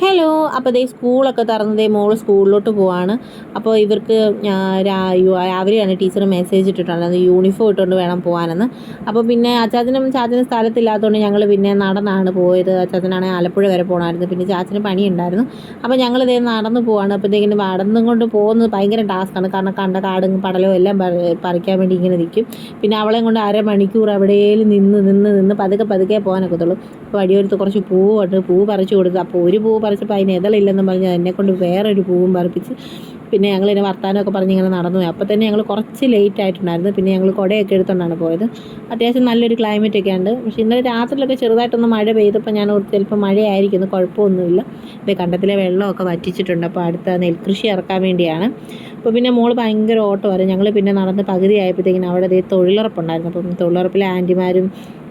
Hello അപ്പോൾ ദേ സ്കൂളൊക്കെ തറന്നതേ മോൾ സ്കൂളിലോട്ട് പോവാണ്. അപ്പോൾ ഇവർക്ക് രാവിലെയാണ് ടീച്ചർ മെസ്സേജ് ഇട്ടിട്ടുള്ളത്. യൂണിഫോം ഇട്ടുകൊണ്ട് വേണം പോകാനെന്ന് അപ്പോൾ പിന്നെ അച്ചാച്ചനും ചാച്ചനും സ്ഥലത്തില്ലാത്തതുകൊണ്ട് ഞങ്ങൾ പിന്നെ നടന്നാണ് പോയത്. അച്ചാച്ചനാണെങ്കിൽ ആലപ്പുഴ വരെ പോകണമായിരുന്നു പിന്നെ ചാച്ചന് പണിയുണ്ടായിരുന്നു. അപ്പോൾ ഞങ്ങൾ ഇതേ നടന്നു പോവാണ്. അപ്പോൾ അപ്പോഴത്തേക്കിന് നടന്നും കൊണ്ട് പോകുന്നത് ഭയങ്കര ടാസ്ക്കാണ് കാരണം കണ്ട കാടും പടലും എല്ലാം പറിക്കാൻ വേണ്ടി ഇങ്ങനെ നിൽക്കും പിന്നെ അവളെയും കൊണ്ട് അരമണിക്കൂർ എവിടെയെങ്കിലും നിന്ന് നിന്ന് നിന്ന് പതുക്കെ പതുക്കെ പോകാനൊക്കത്തുള്ളൂ. അപ്പോൾ വടിയെടുത്ത് കുറച്ച് പൂവ് കൊണ്ട് പൂ പറിച്ചു കൊടുത്തു. അപ്പോൾ ഒരു പൂവ് പറിച്ചപ്പോൾ അതിന് ഇതളില്ലെന്നും പറഞ്ഞ് എന്നെ കൊണ്ട് വേറൊരു പൂവും പറിപ്പിച്ച് പിന്നെ ഞങ്ങൾ ഇതിനെ വർത്താനമൊക്കെ പറഞ്ഞ് ഇങ്ങനെ നടന്നു അപ്പോൾ തന്നെ ഞങ്ങൾ കുറച്ച് ലേറ്റ് ആയിട്ടുണ്ടായിരുന്നു. പിന്നെ ഞങ്ങൾ കുടയൊക്കെ എടുത്തുകൊണ്ടാണ് പോയത്. അത്യാവശ്യം നല്ലൊരു ക്ലൈമറ്റ് ഒക്കെ ഉണ്ട്. പക്ഷേ ഇന്നലെ രാത്രിയിലൊക്കെ ചെറുതായിട്ടൊന്ന് മഴ പെയ്തപ്പോൾ ഞാൻ ഓർത്ത് ചിലപ്പോൾ മഴയായിരിക്കുന്നു. കുഴപ്പമൊന്നുമില്ല. ഇപ്പോൾ കണ്ടത്തിലെ വെള്ളമൊക്കെ വറ്റിച്ചിട്ടുണ്ട്. അപ്പോൾ അടുത്ത നെൽകൃഷി ഇറക്കാൻ വേണ്ടിയാണ്. അപ്പോൾ പിന്നെ മോൾ ഭയങ്കര ഓട്ടമായിരുന്നു. ഞങ്ങൾ പിന്നെ നടന്ന് പകുതി ആയപ്പോഴത്തേക്കിനും അവിടെ ദേ തൊഴിലുറപ്പുണ്ടായിരുന്നു. അപ്പം തൊഴിലുറപ്പിലെ ആന്റിമാരും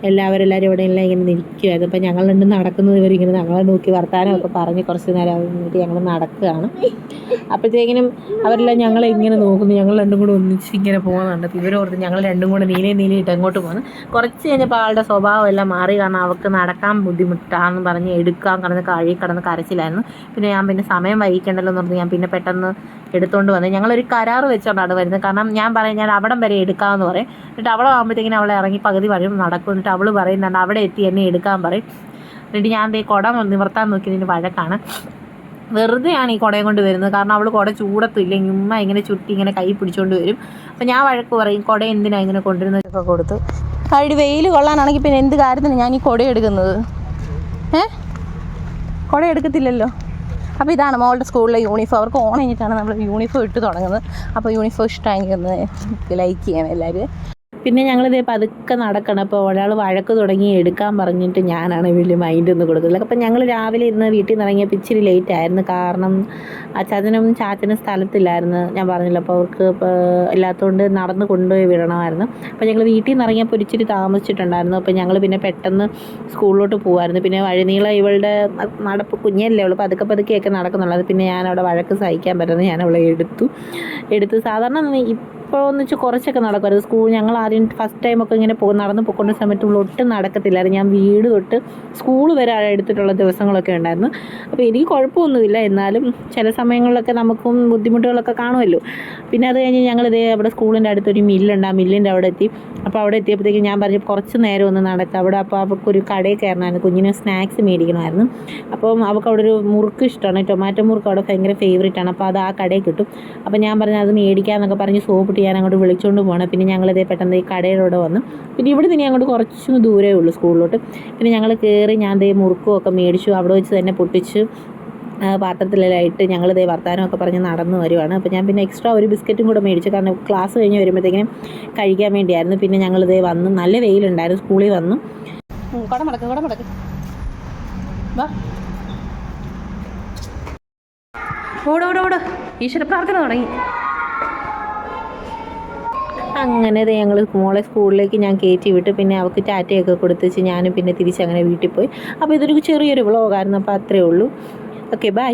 എല്ലാവരും എല്ലാവരും ഇവിടെ എല്ലാം ഇങ്ങനെ നിൽക്കുമായിരുന്നു അപ്പം ഞങ്ങൾ രണ്ടും നടക്കുന്നത് ഇവരിങ്ങനെ ഞങ്ങളെ നോക്കി വർത്താനമൊക്കെ പറഞ്ഞ് കുറച്ച് നേരം വേണ്ടി ഞങ്ങൾ നടക്കുകയാണ്. അപ്പോഴത്തേക്കിനും അവരെല്ലാം ഞങ്ങളെ ഇങ്ങനെ നോക്കുന്നു. ഞങ്ങൾ രണ്ടും കൂടെ ഒന്നിച്ച് ഇങ്ങനെ പോകുന്നുണ്ട്. അപ്പോൾ ഇവരോർത്ത് ഞങ്ങൾ രണ്ടും കൂടെ നീനെ നീലയിട്ട് അങ്ങോട്ട് പോകുന്നു. കുറച്ച് കഴിഞ്ഞപ്പോൾ ആളുടെ സ്വഭാവം എല്ലാം മാറി. കാരണം അവൾക്ക് നടക്കാൻ ബുദ്ധിമുട്ടാണെന്ന് പറഞ്ഞ് എടുക്കാൻ കിടന്ന് കഴി കടന്ന് കരച്ചിലായിരുന്നു. പിന്നെ ഞാൻ പിന്നെ സമയം വൈകിക്കണ്ടല്ലോ എന്ന് പറഞ്ഞ് ഞാൻ പിന്നെ പെട്ടെന്ന് എടുത്തുകൊണ്ട് വന്ന് ഞങ്ങളൊരു കരാറ് വെച്ചുകൊണ്ടാണ് വരുന്നത്. കാരണം ഞാൻ പറയും ഞാൻ അവിടം വരെ എടുക്കാമെന്ന് പറയും. എന്നിട്ട് അവിടെ ആകുമ്പോഴത്തേക്കിനും അവളെ ഇറങ്ങി പകുതി വഴിയും നടക്കും. എന്നിട്ട് അവൾ പറയുന്നുണ്ട് അവിടെ എത്തി എന്നെ എടുക്കാൻ പറയും. എന്നിട്ട് ഞാൻ ദേ കുട നിവർത്താൻ നോക്കിയതിന് വഴക്കാണ്. വെറുതെയാണ് ഈ കുടയും കൊണ്ട് വരുന്നത്. കാരണം അവൾ കുട ചൂടത്തില്ല ഉമ്മ ഇങ്ങനെ ചുറ്റി ഇങ്ങനെ കൈ പിടിച്ചുകൊണ്ട് വരും. അപ്പം ഞാൻ വഴക്ക് പറയും കുട എന്തിനാ ഇങ്ങനെ കൊണ്ടുവരുന്നതൊക്കെ കൊടുത്ത്? അവിടെ വെയിൽ കൊള്ളാനാണെങ്കിൽ പിന്നെ എന്ത് കാര്യത്തിന് ഞാൻ ഈ കുട എടുക്കുന്നത്? ഏ? കുട എടുക്കത്തില്ലല്ലോ? അപ്പോൾ ഇതാണ് മോളുടെ സ്കൂളിലെ യൂണിഫോം. അവർക്ക് ഓണം കഴിഞ്ഞിട്ടാണ് നമ്മൾ യൂണിഫോം ഇട്ട് തുടങ്ങുന്നത്. അപ്പോൾ യൂണിഫോം ഇഷ്ടമായെങ്കിൽ ഒന്ന് ലൈക്ക് ചെയ്യണം എല്ലാവരും. പിന്നെ ഞങ്ങളിതേ പതുക്കെ നടക്കണം. അപ്പോൾ ഒരാൾ വഴക്ക് തുടങ്ങി എടുക്കാൻ പറഞ്ഞിട്ട് ഞാനാണ് വലിയ മൈൻഡ് ഒന്നും കൊടുക്കുന്നത്. അപ്പം ഞങ്ങൾ രാവിലെ ഇന്ന് വീട്ടിൽ നിന്ന് ഇറങ്ങിയപ്പോൾ ഇച്ചിരി ലേറ്റ് ആയിരുന്നു. കാരണം അച്ചാച്ചനും ചാച്ചനും സ്ഥലത്തില്ലായിരുന്നു. ഞാൻ പറഞ്ഞില്ല അപ്പോൾ അവർക്ക് ഇല്ലാത്തതുകൊണ്ട് നടന്ന് കൊണ്ടുപോയി വിടണമായിരുന്നു. അപ്പോൾ ഞങ്ങൾ വീട്ടിൽ നിന്ന് ഇറങ്ങിയപ്പോൾ ഇച്ചിരി താമസിച്ചിട്ടുണ്ടായിരുന്നു. അപ്പോൾ ഞങ്ങൾ പിന്നെ പെട്ടെന്ന് സ്കൂളിലോട്ട് പോകുമായിരുന്നു പിന്നെ വഴിനീളം ഇവളുടെ നടപ്പ് കുഞ്ഞല്ലേ അവൾ പതുക്കെ പതുക്കെയൊക്കെ നടക്കുന്നുള്ളത് പിന്നെ ഞാൻ അവിടെ വഴക്ക് സഹിക്കാൻ പറ്റുന്നത് ഞാൻ അവളെ എടുത്തു. എടുത്ത് സാധാരണ ഇപ്പോൾ എന്ന് വെച്ചാൽ കുറച്ചൊക്കെ നടക്കുമായിരുന്നു. സ്കൂൾ ഞങ്ങൾ ആദ്യം ഫസ്റ്റ് ടൈമൊക്കെ ഇങ്ങനെ പോ നടന്ന് പോയിക്കൊണ്ട സമയത്ത് ഒട്ടും നടക്കത്തില്ലായിരുന്നു. ഞാൻ വീട് തൊട്ട് സ്കൂൾ വരെ എടുത്തിട്ടുള്ള ദിവസങ്ങളൊക്കെ ഉണ്ടായിരുന്നു. അപ്പോൾ എനിക്ക് കുഴപ്പമൊന്നുമില്ല. എന്നാലും ചില സമയങ്ങളിലൊക്കെ നമുക്കും ബുദ്ധിമുട്ടുകളൊക്കെ കാണുമല്ലോ. പിന്നെ അത് കഴിഞ്ഞ് ഞങ്ങൾ ഇതേ അവിടെ സ്കൂളിന്റെ അടുത്തൊരു മില്ലുണ്ട്. ആ മില്ലിന്റെ അവിടെ എത്തി. അപ്പോൾ അവിടെ എത്തിയപ്പോഴത്തേക്ക് ഞാൻ പറഞ്ഞു കുറച്ച് നേരം ഒന്ന് നടക്കാം. അവിടെ അപ്പോൾ അവൾക്കൊരു കടയിൽ കയറണമായിരുന്നു. കുഞ്ഞിന് സ്നാക്സ് മേടിക്കണമായിരുന്നു. അപ്പം അവൾക്ക് അവിടെ ഒരു മുറുക്ക് ഇഷ്ടമാണ്. ടൊമാറ്റോ മുറുക്ക് അവിടെ ഭയങ്കര ഫേവറേറ്റ് ആണ്. അപ്പോൾ അത് ആ കടയിൽ കിട്ടും. അപ്പോൾ ഞാൻ പറഞ്ഞു അത് മേടിക്കാമെന്നൊക്കെ പറഞ്ഞ് സോപ്പിട്ട് ഞാൻ അങ്ങോട്ട് വിളിച്ചുകൊണ്ട് പോകണം പിന്നെ ഞങ്ങളിതേ പെട്ടെന്ന് ഈ കടയിലൂടെ വന്നു. പിന്നെ ഇവിടെ നിന്ന് അങ്ങോട്ട് കുറച്ച് ദൂരമേ ഉള്ളൂ സ്കൂളിലോട്ട്. പിന്നെ ഞങ്ങൾ കയറി ഞാൻ ദേ മുറുക്കുമൊക്കെ മേടിച്ചു. അവിടെ വെച്ച് തന്നെ പൊട്ടിച്ച് പാത്രത്തിലായിട്ട് ഞങ്ങൾ ദേ വർത്താനമൊക്കെ പറഞ്ഞ് നടന്നു വരുവാണ്. അപ്പോൾ ഞാൻ പിന്നെ എക്സ്ട്രാ ഒരു ബിസ്ക്കറ്റും കൂടെ മേടിച്ചു. കാരണം ക്ലാസ് കഴിഞ്ഞ് വരുമ്പോഴത്തേക്കിനും കഴിക്കാൻ വേണ്ടിയായിരുന്നു. പിന്നെ ഞങ്ങൾ ദേ വന്നു. നല്ല വെയിലുണ്ടായിരുന്നു. സ്കൂളിൽ വന്നു. ഓടോടോടോ ഈശ്വര പ്രാർത്ഥന തുടങ്ങി. അങ്ങനെ ഞങ്ങൾ മോളെ സ്കൂളിലേക്ക് ഞാൻ കയറ്റി വിട്ട് പിന്നെ അവൾക്ക് ടാറ്റയൊക്കെ കൊടുത്തിച്ച് ഞാനും പിന്നെ തിരിച്ചങ്ങനെ വീട്ടിൽ പോയി. അപ്പോൾ ഇതൊരു ചെറിയൊരു വ്ളോഗായിരുന്നു അപ്പോൾ അത്രയേ ഉള്ളൂ. Okay bye